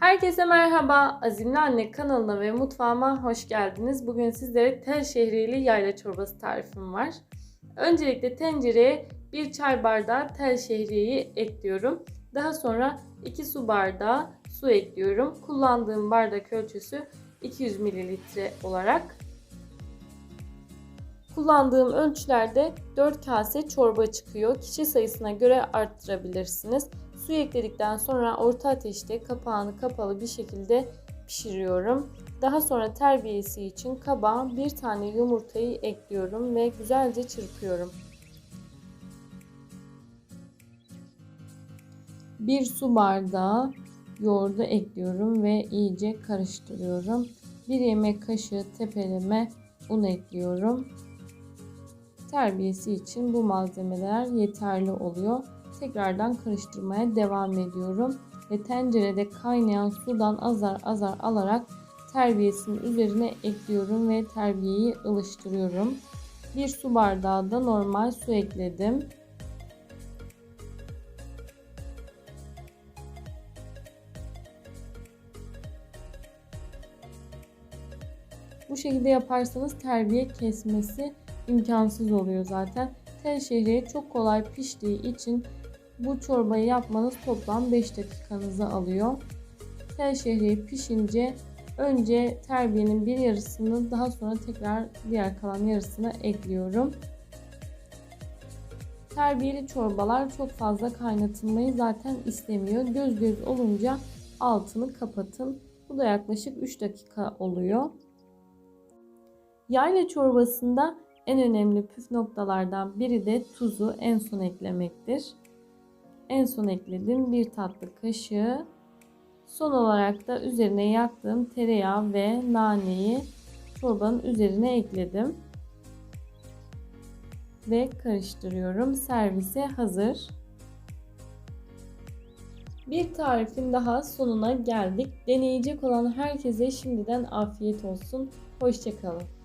Herkese merhaba. Azimli Anne kanalına ve mutfağıma hoş geldiniz. Bugün sizlere tel şehriyeli yayla çorbası tarifim var. Öncelikle tencereye 1 çay bardağı tel şehriyeyi ekliyorum. Daha sonra 2 su bardağı su ekliyorum. Kullandığım bardak ölçüsü 200 mililitre olarak. Kullandığım ölçülerde 4 kase çorba çıkıyor. Kişi sayısına göre arttırabilirsiniz. Suyu ekledikten sonra orta ateşte kapağını kapalı bir şekilde pişiriyorum. Daha sonra terbiyesi için kaba bir tane yumurtayı ekliyorum ve güzelce çırpıyorum. Bir su bardağı yoğurdu ekliyorum ve iyice karıştırıyorum. Bir yemek kaşığı tepeleme un ekliyorum. Terbiyesi için bu malzemeler yeterli oluyor. Tekrardan karıştırmaya devam ediyorum ve tencerede kaynayan sudan azar azar alarak terbiyesinin üzerine ekliyorum ve terbiyeyi ılıştırıyorum. Bir su bardağı da normal su ekledim. Bu şekilde yaparsanız terbiye kesmesi imkansız oluyor zaten. Tel şehriye çok kolay piştiği için bu çorbayı yapmanız toplam 5 dakikanızı alıyor. Tel şehriye pişince önce terbiyenin bir yarısını daha sonra tekrar diğer kalan yarısını ekliyorum. Terbiyeli çorbalar çok fazla kaynatılmayı zaten istemiyor. Göz göz olunca altını kapatın. Bu da yaklaşık 3 dakika oluyor. Yayla çorbasında en önemli püf noktalardan biri de tuzu en son eklemektir. En son ekledim bir tatlı kaşığı. Son olarak da üzerine yaktığım tereyağı ve naneyi çorbanın üzerine ekledim. Ve karıştırıyorum. Servise hazır. Bir tarifin daha sonuna geldik. Deneyecek olan herkese şimdiden afiyet olsun. Hoşçakalın.